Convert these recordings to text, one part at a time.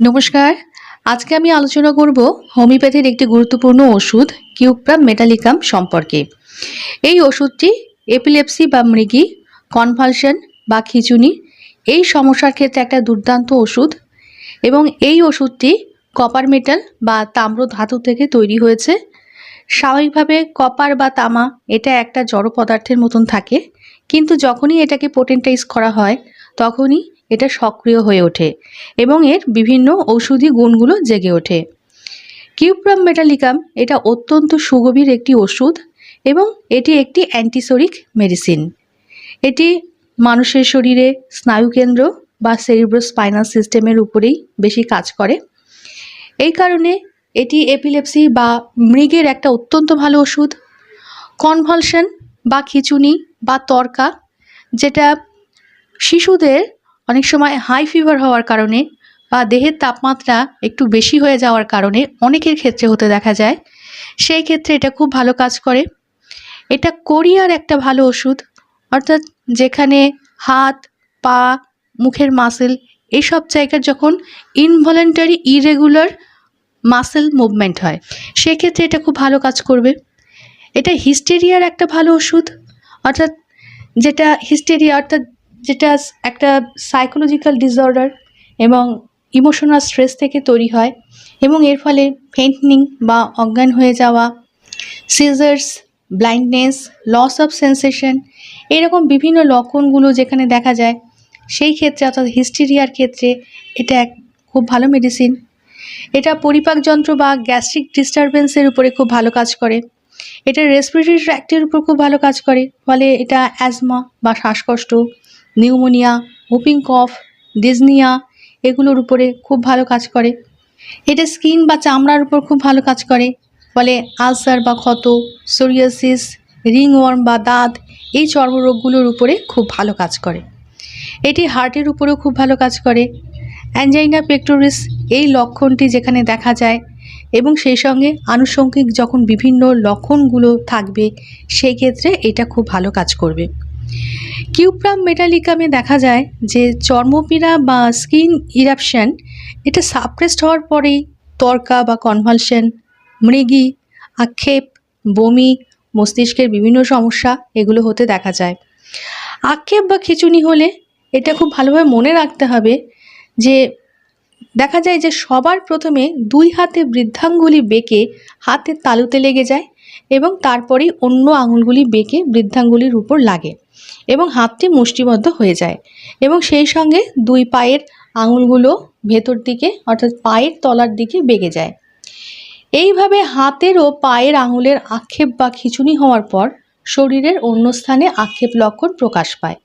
নমস্কার। আজকে আমি আলোচনা করব হোমিওপ্যাথির একটি গুরুত্বপূর্ণ ওষুধ কিউপ্রাম মেটালিকাম সম্পর্কে। এই ওষুধটি এপিলেপসি বা মৃগী, কনভালশন বা খিচুনি এই সমস্যার ক্ষেত্রে একটা দুর্দান্ত ওষুধ এবং এই ওষুধটি কপার মেটাল বা তাম্র ধাতু থেকে তৈরি হয়েছে। স্বাভাবিকভাবে কপার বা তামা এটা একটা জড় পদার্থের মতন থাকে, কিন্তু যখনই এটাকে পোটেন্টাইজ করা হয়, তখনই এটা সক্রিয় হয়ে ওঠে এবং এর বিভিন্ন ঔষধি গুণগুলো জেগে ওঠে। কিউপ্রাম মেটালিকাম এটা অত্যন্ত সুগভীর একটি ওষুধ এবং এটি একটি অ্যান্টিসোরিক মেডিসিন এটি মানুষের শরীরে স্নায়ুকেন্দ্র বা সেরিব্রোস্পাইনাল সিস্টেমের উপরেই বেশি কাজ করে। এই কারণে এটি এপিলেপসি বা মৃগের একটা অত্যন্ত ভালো ওষুধ। কনভালশন বা খিচুনি বা তরকা, যেটা শিশুদের অনেক সময় হাই ফিভার হওয়ার কারণে বা দেহের তাপমাত্রা একটু বেশি হয়ে যাওয়ার কারণে অনেকের ক্ষেত্রে হতে দেখা যায়। সেই ক্ষেত্রে এটা খুব ভালো কাজ করে। এটা কোরিয়ার একটা ভালো ওষুধ, অর্থাৎ যেখানে হাত, পা, মুখের মাসেল এইসব জায়গার যখন ইনভলেন্টারি ইরেগুলার মাসেল মুভমেন্ট হয়, সেক্ষেত্রে এটা খুব ভালো কাজ করবে। এটা হিস্টেরিয়ার একটা ভালো ওষুধ, অর্থাৎ যেটা হিস্টেরিয়া অর্থাৎ যেটা একটা সাইকোলজিক্যাল ডিসঅর্ডার এবং ইমোশনাল স্ট্রেস থেকে তৈরি হয় এবং এর ফলে ফেন্টনিং বা অজ্ঞান হয়ে যাওয়া seizures blindness loss of sensation এরকম বিভিন্ন লক্ষণগুলো যেখানে দেখা যায়, সেই ক্ষেত্রে অর্থাৎ হিস্টেরিয়ার ক্ষেত্রে এটা এক খুব ভালো মেডিসিন এটা পরিপাক যন্ত্র বা গ্যাস্ট্রিক ডিস্টারবেন্সের উপরে খুব ভালো কাজ করে। এটা রেসপিরেটরি ট্র্যাক্টের উপর খুব ভালো কাজ করে, ফলে এটা অ্যাজমা বা শ্বাসকষ্ট নিউমোনিয়া, হুপিং কফ, ডিজনিয়া এগুলোর উপরে খুব ভালো কাজ করে। এটা স্কিন বা চামড়ার উপর খুব ভালো কাজ করে। ফলে আলসার বা ক্ষত, সোরিয়াসিস, রিংওয়ার্ম বা দাঁত এই চর্মরোগগুলোর উপরে খুব ভালো কাজ করে। এটি হার্টের উপরেও খুব ভালো কাজ করে। অ্যাঞ্জাইনা পেক্টোরিস এই লক্ষণটি যেখানে দেখা যায় এবং সেই সঙ্গে আনুষঙ্গিক যখন বিভিন্ন লক্ষণগুলো থাকবে, সেই ক্ষেত্রে এটা খুব ভালো কাজ করবে। কিউপ্রাম মেটালিকামে দেখা যায় যে চর্মপীড়া বা স্কিন ইরাপশন, এটা সাপ্রেসড হওয়ার পরেই তর্কা বা কনভালশন মৃগী, আক্ষেপ, বমি, মস্তিষ্কের বিভিন্ন সমস্যা এগুলো হতে দেখা যায়। আক্ষেপ বা খিচুনি হলে এটা খুব ভালোভাবে মনে রাখতে হবে যে দেখা যায় যে সবার প্রথমে দুই হাতে বৃদ্ধাঙ্গুলি বেঁকে হাতের তালুতে লেগে যায় এবং তারপরেই অন্য আঙুলগুলি বেঁকে বৃদ্ধাঙ্গুলির উপর লাগে। এবং হাতটি মুষ্টিবদ্ধ হয়ে যায় এবং সেই সঙ্গে দুই পায়ের আঙুলগুলো ভেতর দিকে অর্থাৎ পায়ের তলার দিকে বেগে যায়। এইভাবে হাতের ও পায়ের আঙুলের আক্ষেপ বা খিচুনি হওয়ার পর শরীরের অন্য স্থানে আক্ষেপ লক্ষণ প্রকাশ পায়।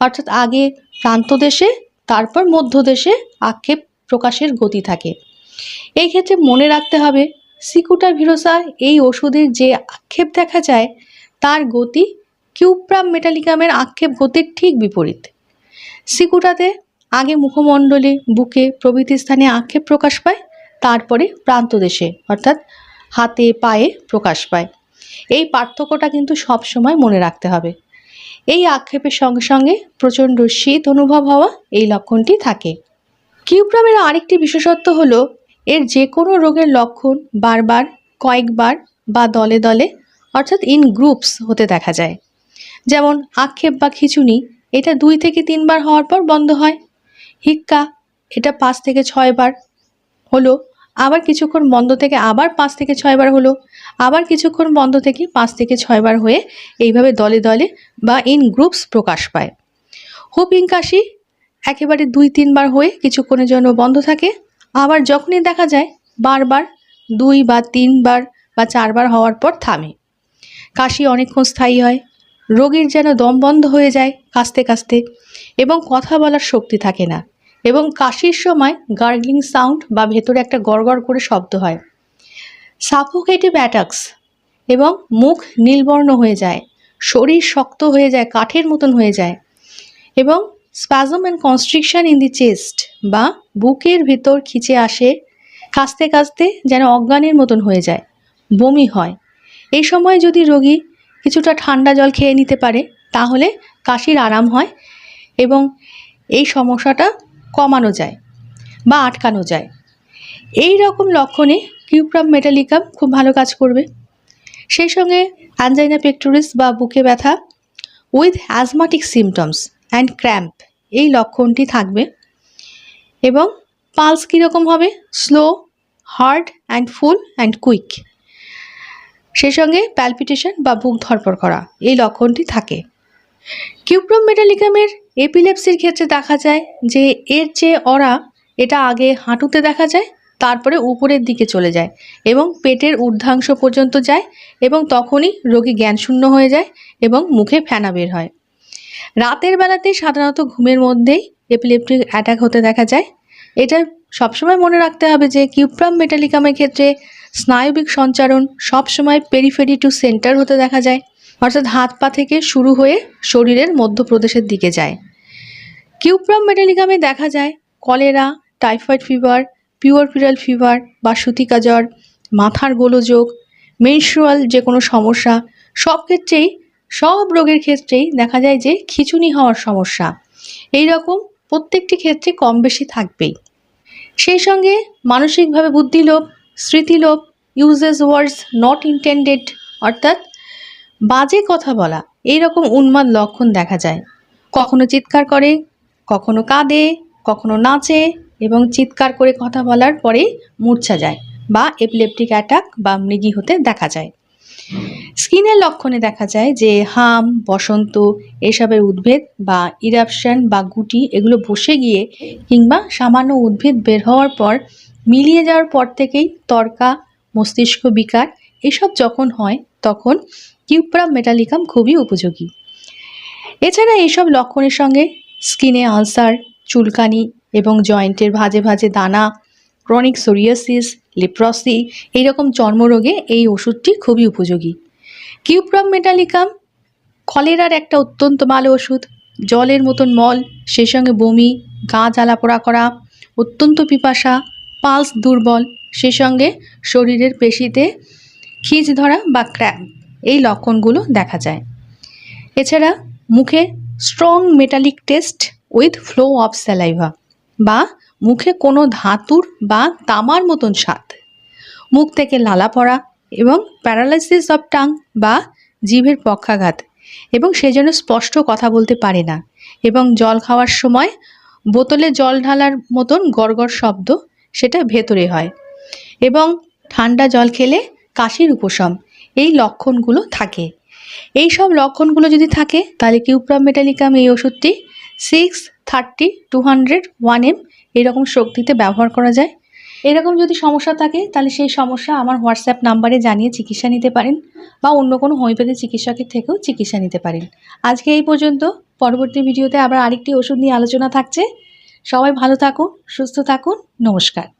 অর্থাৎ আগে প্রান্তদেশে তারপর মধ্যদেশে আক্ষেপ প্রকাশের গতি থাকে। এই ক্ষেত্রে মনে রাখতে হবে, সিকুটা ভিরোসা এই ওষুধের যে আক্ষেপ দেখা যায়, তার গতি কিউপ্রাম মেটালিকামের আক্ষেপ গতির ঠিক বিপরীত। সিকুটাতে আগে মুখমণ্ডলে বুকে প্রভৃতি স্থানে আক্ষেপ প্রকাশ পায়, তারপরে প্রান্তদেশে অর্থাৎ হাতে পায়ে প্রকাশ পায়। এই পার্থক্যটা কিন্তু সব সময় মনে রাখতে হবে। এই আক্ষেপের সঙ্গে সঙ্গে প্রচণ্ড শীত অনুভব হওয়া এই লক্ষণটি থাকে। কিউপ্রামের আরেকটি বিশেষত্ব হল, এর যে কোনো রোগের লক্ষণ বারবার, কয়েকবার বা দলে দলে, অর্থাৎ ইন গ্রুপস হতে দেখা যায়। যেমন আক্ষেপ বা খিচুনি, এটা দুই থেকে তিনবার হওয়ার পর বন্ধ হয়। হিক্কা, এটা পাঁচ থেকে ছয়বার হলো। আবার কিছুক্ষণ বন্ধ থেকে আবার পাঁচ থেকে ছয়বার হলো। আবার কিছুক্ষণ বন্ধ থেকে পাঁচ থেকে ছয়বার হয়ে এইভাবে দলে দলে বা ইন গ্রুপস প্রকাশ পায়। হুপিং কাশি একেবারে দুই তিনবার হয়ে কিছুক্ষণের জন্য বন্ধ থাকে। আবার যখনই দেখা যায়, বারবার, দুই বা তিনবার বা চারবার হওয়ার পর থামে। কাশি অনেকক্ষণ স্থায়ী হয়। রোগীর যেন দম বন্ধ হয়ে যায় কাশতে কাশতে এবং কথা বলার শক্তি থাকে না এবং কাশির সময় গার্গলিং সাউন্ড বা ভেতরে একটা গড়গড় করে শব্দ হয়। সাফোকেটিভ অ্যাটাক্স এবং মুখ নীলবর্ণ হয়ে যায়, শরীর শক্ত হয়ে যায়, কাঠের মতন হয়ে যায় এবং spasm and constriction in the chest বা বুকের ভেতর খিচে আসে কাঁচতে কাঁচতে যেন অজ্ঞানের মতন হয়ে যায়, বমি হয়। এই সময় যদি রোগী কিছুটা ঠান্ডা জল খেয়ে নিতে পারে, তাহলে কাশির আরাম হয় এবং এই সমস্যাটা কমানো যায় বা আটকানো যায়। এই রকম লক্ষণে কিউপ্রাম মেটালিকাম খুব ভালো কাজ করবে। সেই সঙ্গে অ্যানজাইনা পেক্টোরিস বা বুকে ব্যথা with asthmatic symptoms and cramp এই লক্ষণটি থাকবে এবং পালস কীরকম হবে? Slow hard and full and quick সঙ্গে প্যালপিটেশন বা বুক ধরপর করা, এই লক্ষণটি থাকে। কিউপ্রম মেটালিকামের এপিলেপসির ক্ষেত্রে দেখা যায় যে, এর যে অরা এটা আগে হাঁটুতে দেখা যায়, তারপরে উপরের দিকে চলে যায় এবং পেটের ঊর্ধ্বাংশ পর্যন্ত যায় এবং তখনই রোগী জ্ঞানশূন্য হয়ে যায় এবং মুখে ফেনা বের হয়। রাতের বেলাতে সাধারণত ঘুমের মধ্যেই এপিলেপটিক অ্যাটাক হতে দেখা যায়। এটা সবসময় মনে রাখতে হবে যে কিউপ্রাম মেটালিকামের ক্ষেত্রে স্নায়বিক সঞ্চারণ সবসময় পেরিফেরি টু সেন্টার হতে দেখা যায়, অর্থাৎ হাত পা থেকে শুরু হয়ে শরীরের মধ্যপ্রদেশের দিকে যায়। কিউপ্রাম মেটালিকামে দেখা যায় cholera, typhoid fever puerperal fever বা সুতিকা জ্বর, মাথার গোলযোগ মেনস্ট্রুয়াল যে কোনো সমস্যা, সব ক্ষেত্রেই, সব রোগের ক্ষেত্রেই দেখা যায় যে খিচুনি হওয়ার সমস্যা। এই রকম প্রত্যেকটি ক্ষেত্রে কম বেশি থাকবেই। সেই সঙ্গে মানসিকভাবে বুদ্ধিলোভ, স্মৃতিলোভ ইউজেস ওয়ার্ডস নট ইন্টেন্ডেড অর্থাৎ বাজে কথা বলা, এই রকম উন্মাদ লক্ষণ দেখা যায়। কখনো চিৎকার করে, কখনো কাঁদে, কখনো নাচে এবং চিৎকার করে কথা বলার পরে মূর্ছা যায় বা এপিলেপটিক অ্যাটাক বা মৃগী হতে দেখা যায়। স্কিনের লক্ষণে দেখা যায় যে হাম, বসন্ত, এসবের উদ্ভিদ বা ইরাপশন বা গুটি এগুলো বসে গিয়ে কিংবা সামান্য উদ্ভিদ বের হওয়ার পর মিলিয়ে যাওয়ার পর থেকেই তর্কা, মস্তিষ্ক বিকার এসব যখন হয় তখন কিউপ্রাম মেটালিকাম খুবই উপযোগী। এছাড়া এইসব লক্ষণের সঙ্গে স্কিনে আলসার, চুলকানি এবং জয়েন্টের ভাজে ভাজে দানা ক্রনিক সোরিয়াসিস লিপ্রসি এইরকম চর্মরোগে এই ওষুধটি খুবই উপযোগী। কিউপ্রাম মেটালিকাম কলেরার একটা অত্যন্ত ভালো ওষুধ। জলের মতন মল, সেই সঙ্গে বমি, গা জ্বালা পোড়া করা, অত্যন্ত পিপাসা, পালস দুর্বল, সেই সঙ্গে শরীরের পেশিতে খিঁচ ধরা বা ক্র্যাম্প এই লক্ষণগুলো দেখা যায়। এছাড়া মুখে strong metallic taste with flow of saliva বা মুখে কোনো ধাতুর বা তামার মতন স্বাদ। মুখ থেকে লালা পড়া এবং প্যারালাইসিস অফ টাং বা জিভের পক্ষাঘাত এবং সে যেন স্পষ্ট কথা বলতে পারে না এবং জল খাওয়ার সময় বোতলে জল ঢালার মতন গড়গড় শব্দ সেটা ভেতরে হয় এবং ঠান্ডা জল খেলে কাশির উপশম এই লক্ষণগুলো থাকে। এই সব লক্ষণগুলো যদি থাকে তাহলে কিউপ্রাম মেটালিকাম এই ওষুধটি six thirty two hundred one M এরকম শক্তিতে ব্যবহার করা যায়? এরকম যদি সমস্যা থাকে, তাহলে সেই সমস্যা আমার হোয়াটসঅ্যাপ নাম্বারে জানিয়ে চিকিৎসা নিতে পারেন বা অন্য কোনো হোমিওপ্যাথি চিকিৎসকের থেকেও চিকিৎসা নিতে পারেন। আজকে এই পর্যন্ত। পরবর্তী ভিডিওতে আবার আরেকটি ওষুধ নিয়ে আলোচনা থাকছে। সবাই ভালো থাকুন, সুস্থ থাকুন। নমস্কার।